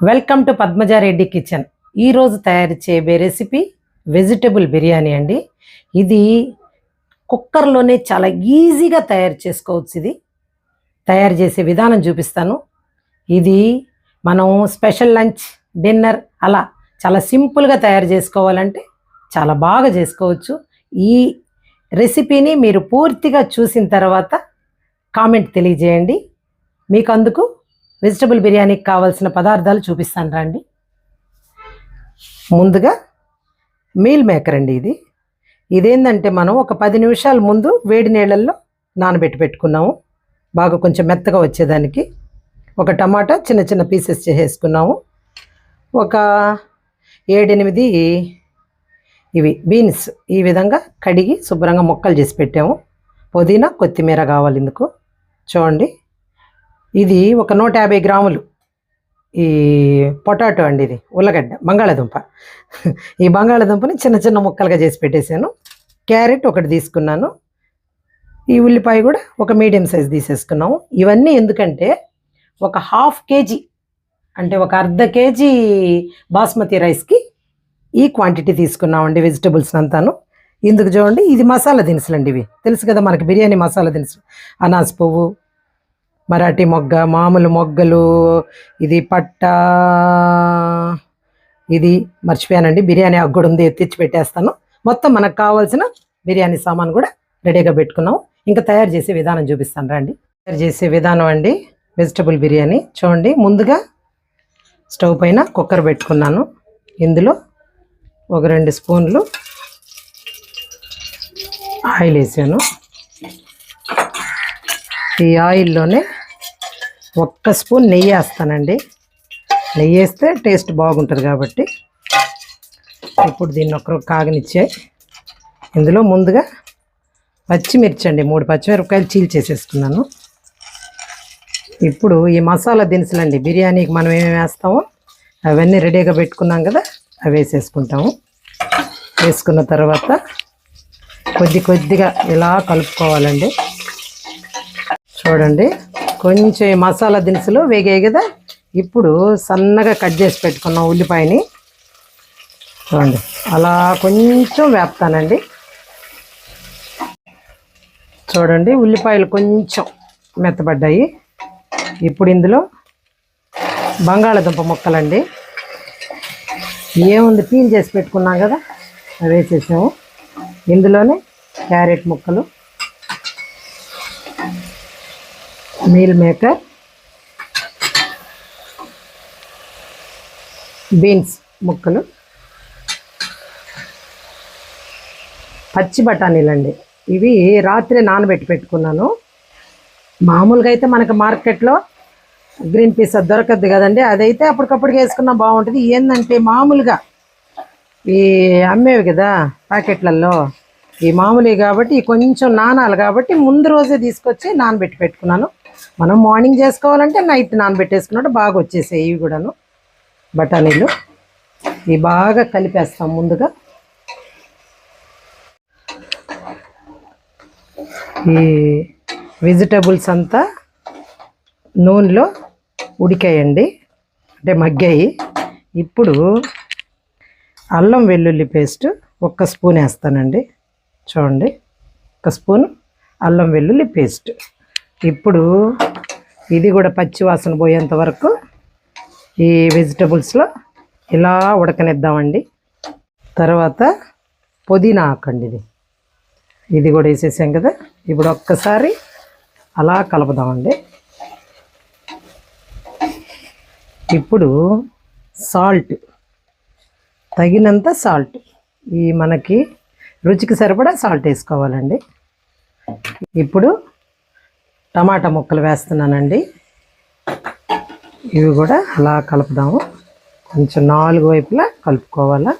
Welcome to Padmaja Reddy kitchen. ఈరోజు తయారు చేయబే recipe vegetable biryani అండి. ఇది కుక్కర్లోనే చాలా ఈజీగా తయారు చేసుకోవచ్చు ఇది. తయారు చేసే విధానం చూపిస్తాను. ఇది మనం స్పెషల్ లంచ్ డిన్నర్ అలా చాలా సింపుల్గా తయారు చేసుకోవాలంటే చాలా బాగా చేసుకోవచ్చు. ఈ రెసిపీని మీరు పూర్తిగా చూసిన తర్వాత కామెంట్ తెలియజేయండి. మీకు అందుకు వెజిటబుల్ బిర్యానీకి కావాల్సిన పదార్థాలు చూపిస్తాను రండి. ముందుగా మీల్ మేకర్ అండి ఇది. ఇదేంటంటే మనం ఒక పది నిమిషాల ముందు వేడి నీళ్ళల్లో నానబెట్టి పెట్టుకున్నాము. బాగా కొంచెం మెత్తగా వచ్చేదానికి ఒక టమాటా చిన్న చిన్న పీసెస్ చేసేసుకున్నాము. ఒక ఏడెనిమిది ఇవి బీన్స్ ఈ విధంగా కడిగి శుభ్రంగా ముక్కలు చేసి పెట్టాము. పుదీనా కొత్తిమీర కావాలి ఇందుకు. చూడండి. ఇది ఒక నూట యాభై గ్రాములు. ఈ పొటాటో అండి ఇది ఉల్లగడ్డ బంగాళాదుంప. ఈ బంగాళాదుంపని చిన్న చిన్న ముక్కలుగా చేసి పెట్టేశాను. క్యారెట్ ఒకటి తీసుకున్నాను. ఈ ఉల్లిపాయ కూడా ఒక మీడియం సైజ్ తీసేసుకున్నాము. ఇవన్నీ ఎందుకంటే ఒక హాఫ్ కేజీ అంటే ఒక అర్ధ కేజీ బాస్మతి రైస్కి ఈ క్వాంటిటీ తీసుకున్నామండి వెజిటబుల్స్ అంతాను. ఇందుకు చూడండి ఇది మసాలా దినుసులు అండి ఇవి. తెలుసు కదా మనకి బిర్యానీ మసాలా దినుసులు అనాస్ పువ్వు మరాఠీ మొగ్గ మామూలు మొగ్గలు ఇది పట్ట ఇది మర్చిపోయానండి. బిర్యానీ అగ్గుడు ఉంది తెచ్చి పెట్టేస్తాను. మొత్తం మనకు కావాల్సిన బిర్యానీ సామాన్ కూడా రెడీగా పెట్టుకున్నాం ఇంకా తయారు చేసే విధానం చూపిస్తాను రండి. తయారు చేసే విధానం అండి వెజిటబుల్ బిర్యానీ. చూడండి ముందుగా స్టవ్ పైన కుక్కర్ పెట్టుకున్నాను. ఇందులో ఒక రెండు స్పూన్లు ఆయిల్ వేసాను. ఈ ఆయిల్లోనే ఒక్క స్పూన్ నెయ్యి వేస్తానండి. నెయ్యి వేస్తే టేస్ట్ బాగుంటుంది కాబట్టి ఇప్పుడు దీన్ని ఒకరు కాగనిచ్చే ఇందులో ముందుగా పచ్చిమిర్చి అండి. మూడు పచ్చిమిరపకాయలు చీల్చేసేసుకున్నాను ఇప్పుడు ఈ మసాలా దినుసులు అండి బిర్యానీకి మనం ఏమేమి వేస్తామో అవన్నీ రెడీగా పెట్టుకున్నాం కదా అవి వేసేసుకుంటాము. వేసుకున్న తర్వాత కొద్ది కొద్దిగా ఇలా కలుపుకోవాలండి. చూడండి. కొంచెం మసాలా దినుసులు వేగాయి కదా? ఇప్పుడు సన్నగా కట్ చేసి పెట్టుకున్నాం ఉల్లిపాయని. చూడండి అలా కొంచెం వేపుతానండి. చూడండి ఉల్లిపాయలు కొంచెం మెత్తబడ్డాయి. ఇప్పుడు ఇందులో బంగాళదుంప ముక్కలండి. ఏముంది? పీల్ చేసి పెట్టుకున్నాం కదా? వేసేసాము. ఇందులోనే క్యారెట్ ముక్కలు. మీల్ మేకర్ బీన్స్ ముక్కలు. పచ్చి బఠానీలండి ఇవి రాత్రి నానబెట్టి పెట్టుకున్నాను. మామూలుగా అయితే మనకు మార్కెట్లో గ్రీన్ పీస్ అది దొరకద్దు కదండి. అదైతే అప్పటికప్పుడు వేసుకున్నా బాగుంటుంది. ఏంటంటే మామూలుగా ఈ అమ్మేవి కదా ప్యాకెట్లలో ఈ మామూలు కాబట్టి కొంచెం నానాలి కాబట్టి ముందు రోజే తీసుకొచ్చి నానబెట్టి పెట్టుకున్నాను. మనం మార్నింగ్ చేసుకోవాలంటే నైట్ నానబెట్టేసుకున్నట్టు బాగా వచ్చేసాయి ఇవి కూడాను. బఠానీలు. ఇవి బాగా కలిపేస్తాం ముందుగా. ఈ వెజిటబుల్స్ అంతా నూనెలో ఉడికాయండి. అంటే మగ్గాయి. ఇప్పుడు అల్లం వెల్లుల్లి పేస్ట్ ఒక్క స్పూన్ వేస్తానండి. చూడండి. ఒక స్పూన్ అల్లం వెల్లుల్లి పేస్ట్. ఇప్పుడు ఇది కూడా పచ్చి వాసన పోయేంత వరకు ఈ వెజిటబుల్స్లో ఇలా ఉడకనిద్దామండి. తర్వాత పుదీనా ఆకండి ఇది. ఇది కూడా వేసేసాం కదా. ఇప్పుడు ఒక్కసారి అలా కలుపుదామండి. ఇప్పుడు సాల్ట్. తగినంత సాల్ట్. ఈ మనకి రుచికి సరిపడా సాల్ట్ వేసుకోవాలండి. ఇప్పుడు టమాటా ముక్కలు వేస్తున్నానండి. ఇవి కూడా అలా కలుపుదాము. కొంచెం నాలుగు వైపులా కలుపుకోవాలా?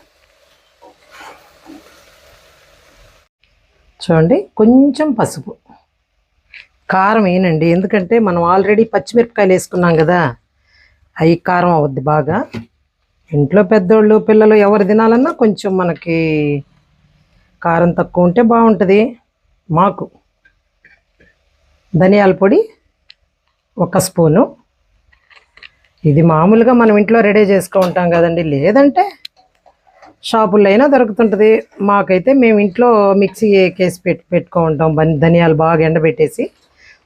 చూడండి కొంచెం పసుపు. కారం ఏనండి ఎందుకంటే మనం ఆల్రెడీ పచ్చిమిరపకాయలు వేసుకున్నాం కదా అవి కారం అవుద్ది బాగా. ఇంట్లో పెద్దోళ్ళు పిల్లలు ఎవరు తినాలన్నా కొంచెం మనకి కారం తక్కువ ఉంటే బాగుంటుంది. మాకు ధనియాల పొడి ఒక స్పూను. ఇది మామూలుగా మనం ఇంట్లో రెడీ చేసుకుంటాం కదండి. లేదంటే షాపుల్లో అయినా దొరుకుతుంటుంది. మాకైతే మేము ఇంట్లో మిక్సీ కేసి పెట్టి పెట్టుకుంటాం బన్- ధనియాలు బాగా ఎండబెట్టేసి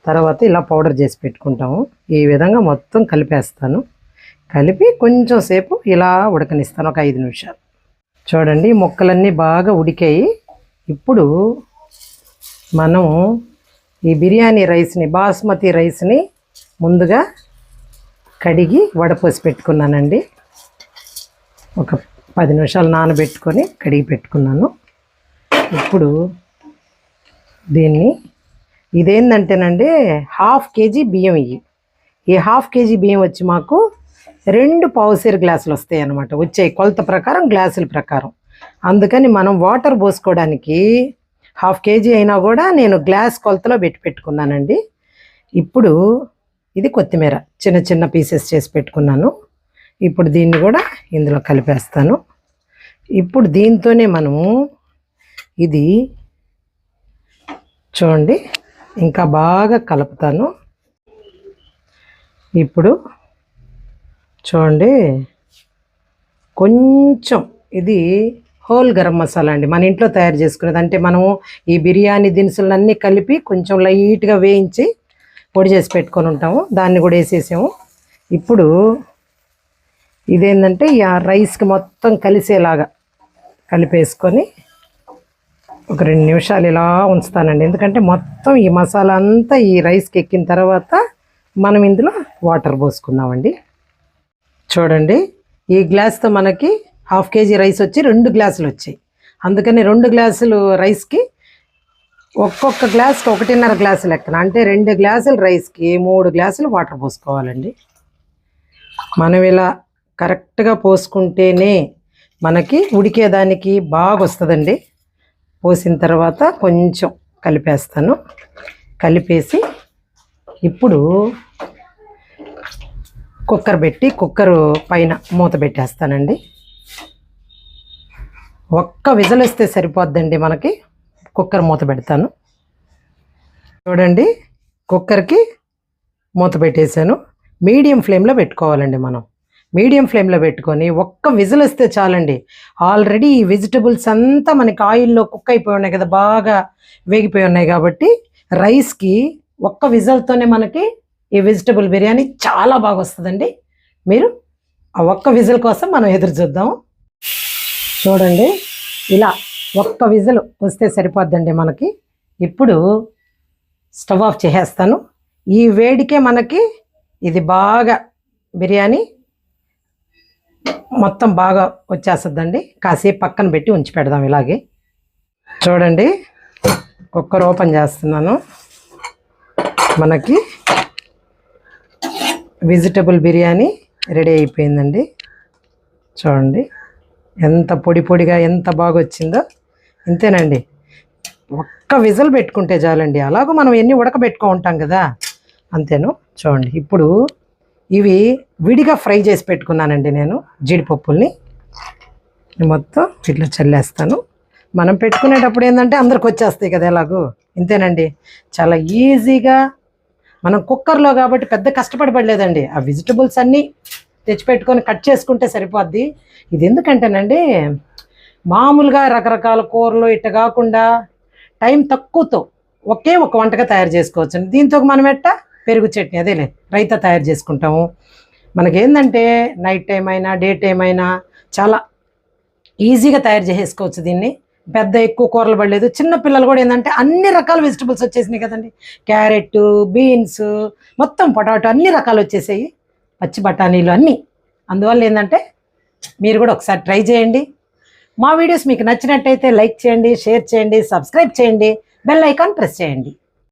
తర్వాత ఇలా పౌడర్ చేసి పెట్టుకుంటాము. ఈ విధంగా మొత్తం కలిపేస్తాను. కలిపి కొంచెం సేపు ఇలా ఉడకనిస్తాను. ఒక ఐదు నిమిషాలు. చూడండి మొక్కలన్నీ ముక్కలన్నీ బాగా ఉడికాయి. ఇప్పుడు మనం ఈ బిర్యానీ రైస్ని బాస్మతి రైస్ని ముందుగా కడిగి వడపోసి పెట్టుకున్నానండి. ఒక పది నిమిషాలు నానబెట్టుకొని కడిగి పెట్టుకున్నాను. ఇప్పుడు దీన్ని ఇదేంటంటేనండి హాఫ్ కేజీ బియ్యం ఇవి ఈ హాఫ్ కేజీ బియ్యం వచ్చి మాకు రెండు పావుసేరు గ్లాసులు వస్తాయి అనమాట వచ్చే కొలత ప్రకారం గ్లాసుల ప్రకారం. అందుకని మనం వాటర్ పోసుకోవడానికి హాఫ్ కేజీ అయినా కూడా నేను గ్లాస్ కొలతలో పెట్టి పెట్టుకున్నానండి. ఇప్పుడు ఇది కొత్తిమీర చిన్న చిన్న పీసెస్ చేసి పెట్టుకున్నాను. ఇప్పుడు దీన్ని కూడా ఇందులో కలిపేస్తాను. ఇప్పుడు దీంతోనే మనము ఇది చూడండి ఇంకా బాగా కలుపుతాను. ఇప్పుడు చూడండి కొంచెం ఇది హోల్ గరం మసాలా అండి. మన ఇంట్లో తయారు చేసుకునేది. అంటే మనము ఈ బిర్యానీ దినుసులన్నీ కలిపి కొంచెం లైట్గా వేయించి పొడి చేసి పెట్టుకొని ఉంటాము. దాన్ని కూడా వేసేసాము. ఇప్పుడు ఇదేంటంటే ఈ ఆ రైస్కి మొత్తం కలిసేలాగా కలిపేసుకొని ఒక రెండు నిమిషాలు ఇలా ఉంచుతానండి. ఎందుకంటే మొత్తం ఈ మసాలా అంతా ఈ రైస్కి ఎక్కిన తర్వాత మనం ఇందులో వాటర్ పోసుకుందామండి. చూడండి. ఈ గ్లాస్తో మనకి హాఫ్ కేజీ రైస్ వచ్చి రెండు గ్లాసులు వచ్చాయి. అందుకని రెండు గ్లాసులు రైస్కి ఒక్కొక్క గ్లాస్కి ఒకటిన్నర గ్లాసు లెక్కన అంటే రెండు గ్లాసులు రైస్కి మూడు గ్లాసులు వాటర్ పోసుకోవాలండి. మనం ఇలా కరెక్ట్గా పోసుకుంటేనే మనకి ఉడికేదానికి బాగా వస్తుందండి. పోసిన తర్వాత కొంచెం కలిపేస్తాను. కలిపేసి ఇప్పుడు కుక్కర్ పెట్టి కుక్కరు పైన మూత పెట్టేస్తానండి. ఒక్క విజలు ఇస్తే సరిపోద్దండి మనకి. కుక్కర్ మూత పెడతాను. చూడండి కుక్కర్కి మూత పెట్టేశాను. మీడియం ఫ్లేమ్లో పెట్టుకోవాలండి మనం. మీడియం ఫ్లేమ్లో పెట్టుకొని ఒక్క విజిల్ వస్తే చాలండి. ఆల్రెడీ ఈ వెజిటబుల్స్ అంతా మనకి ఆయిల్లో కుక్ అయిపోయి ఉన్నాయి కదా బాగా వేగిపోయి ఉన్నాయి కాబట్టి రైస్కి ఒక్క విజిల్తోనే మనకి ఈ వెజిటబుల్ బిర్యానీ చాలా బాగా వస్తుందండి. మీరు ఆ ఒక్క విజిల్ కోసం మనం ఎదురు చూద్దాము చూడండి. ఇలా ఒక్క విజిల్ వస్తే సరిపోద్దండి మనకి. ఇప్పుడు స్టవ్ ఆఫ్ చేసేస్తాను. ఈ వేడికే మనకి ఇది బాగా బిర్యానీ మొత్తం బాగా వచ్చేస్తుందండి. కాసేపు పక్కన పెట్టి ఉంచి పెడదాం ఇలాగే. చూడండి. కుక్కర్ ఓపెన్ చేస్తున్నాను. మనకి వెజిటబుల్ బిర్యానీ రెడీ అయిపోయిందండి. చూడండి. ఎంత పొడి పొడిగా ఎంత బాగా వచ్చిందో ఇంతేనండి. ఒక్క విజల్ పెట్టుకుంటే చాలండి. అలాగో మనం ఎన్ని ఉడకబెట్టుకో ఉంటాం కదా. అంతేను? చూడండి. ఇప్పుడు ఇవి విడిగా ఫ్రై చేసి పెట్టుకున్నానండి నేను జీడిపప్పుల్ని. మొత్తం ఇట్లా చల్లేస్తాను. మనం పెట్టుకునేటప్పుడు ఏంటంటే అందరికి వచ్చేస్తాయి కదా ఎలాగూ. ఇంతేనండి. చాలా ఈజీగా మనం కుక్కర్లో కాబట్టి పెద్ద కష్టపడి పడలేదండి. ఆ వెజిటబుల్స్ అన్నీ తెచ్చిపెట్టుకొని కట్ చేసుకుంటే సరిపోద్ది. ఇది ఎందుకంటేనండి మామూలుగా రకరకాల కూరలు ఇట్ట కాకుండా టైం తక్కువతో ఒకే ఒక వంటగా తయారు చేసుకోవచ్చు దీంతో మనం ఎట్ట? పెరుగు చట్నీ అదేలే రైతా తయారు చేసుకుంటాము. మనకేందంటే నైట్ టైం అయినా డే టైం అయినా చాలా ఈజీగా తయారు చేసేసుకోవచ్చు దీన్ని. పెద్ద ఎక్కువ కూరలు పడలేదు. చిన్న పిల్లలు కూడా ఏంటంటే అన్ని రకాల వెజిటబుల్స్ వచ్చేసినాయి కదండి. క్యారెట్ బీన్స్ మొత్తం పొటాటో అన్ని రకాలు వచ్చేసాయి. పచ్చి బఠానీలు అన్నీ. అందువల్ల ఏంటంటే మీరు కూడా ఒకసారి ట్రై చేయండి. మా వీడియోస్ మీకు నచ్చినట్టయితే లైక్ చేయండి షేర్ చేయండి సబ్స్క్రైబ్ చేయండి బెల్ ఐకాన్ ప్రెస్ చేయండి.